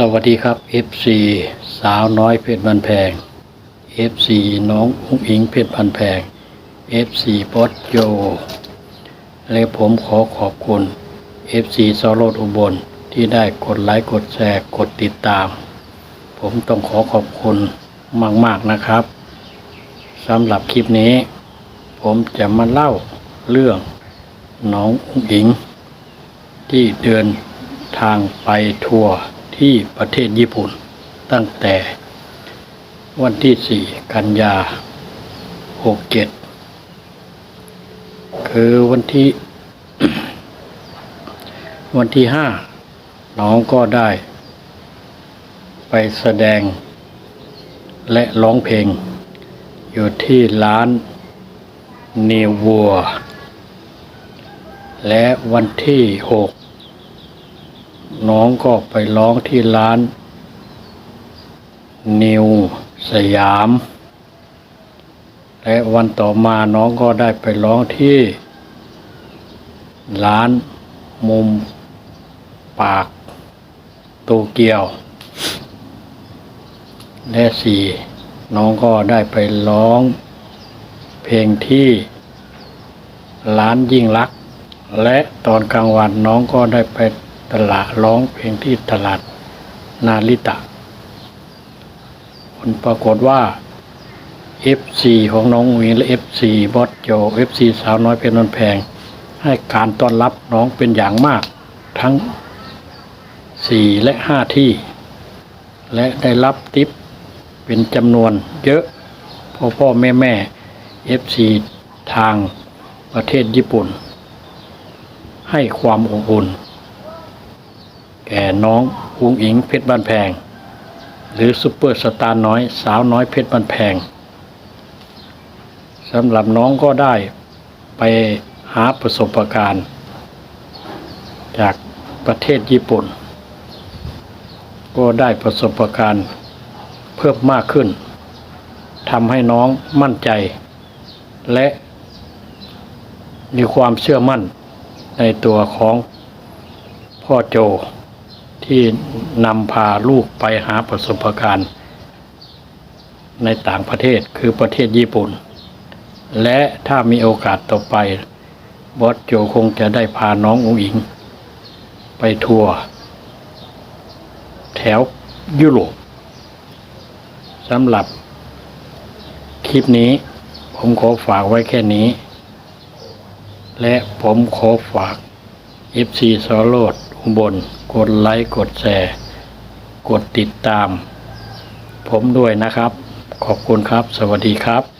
สวัสดีครับ FC สาวน้อยเพชรบันแพง FC น้องอุ้งอิงเพชรบันแพง FC บอสโจและผมขอขอบคุณ FC ซโรดอุบลที่ได้กดไลค์กดแชร์กดติดตาม ผมต้องขอขอบคุณมาก ๆ นะครับสำหรับคลิปนี้ ผมจะมาเล่าเรื่องน้องอุ้งอิง ที่เดินทางไปทัวร์ ที่ประเทศญี่ปุ่น ตั้งแต่วันที่ 4 กันยา 67 คือวันที่ วันที่ 5 น้องก็ได้ ไปแสดงและร้องเพลง อยู่ที่ร้านเนวัว และวันที่ 6 น้องก็ไปร้องที่ร้าน นิวสยาม และวันต่อมาน้องก็ได้ไปร้องที่ ร้านมุมปากโตเกียว และสี่น้องก็ได้ไปร้อง เพลงที่ร้านยิ่งรัก และตอนกลางวันน้องก็ได้ไป ตลาดร้องเพลงที่ตลาดนาริตะ ผลปรากฏว่า FC ของน้องอุ๋ยและ FC บอสโจ FC สาวน้อยเพชรนนแพง ให้การต้อนรับน้องเป็นอย่างมากทั้ง 4 และ 5 ที่ และได้รับทิปเป็นจำนวนเยอะพ่อพ่อแม่แม่ FC ทางประเทศญี่ปุ่น ให้ความอบอุ่น แก่น้องอุ้งอิงเพชรบ้านแพง หรือซุปเปอร์สตาร์น้อยสาวน้อยเพชรบ้านแพงสำหรับน้องก็ได้ไปหาประสบการณ์ จากประเทศญี่ปุ่น ก็ได้ประสบการณ์เพิ่มมากขึ้นทำให้น้องมั่นใจ และมีความเชื่อมั่นในตัวของพ่อโจ ที่นำพาลูกไปหาประสบการณ์ ในต่างประเทศคือประเทศญี่ปุ่น และถ้ามีโอกาสต่อไป บอสโจคงจะได้พาน้องอุ๋งอิง ไปทัวร์แถวยุโรปสำหรับคลิปนี้ผมขอฝากไว้แค่นี้ และผมขอฝาก FC สโรดอุบล กดไลค์กดแชร์ กดติดตาม ผมด้วยนะครับ ขอบคุณครับ สวัสดีครับ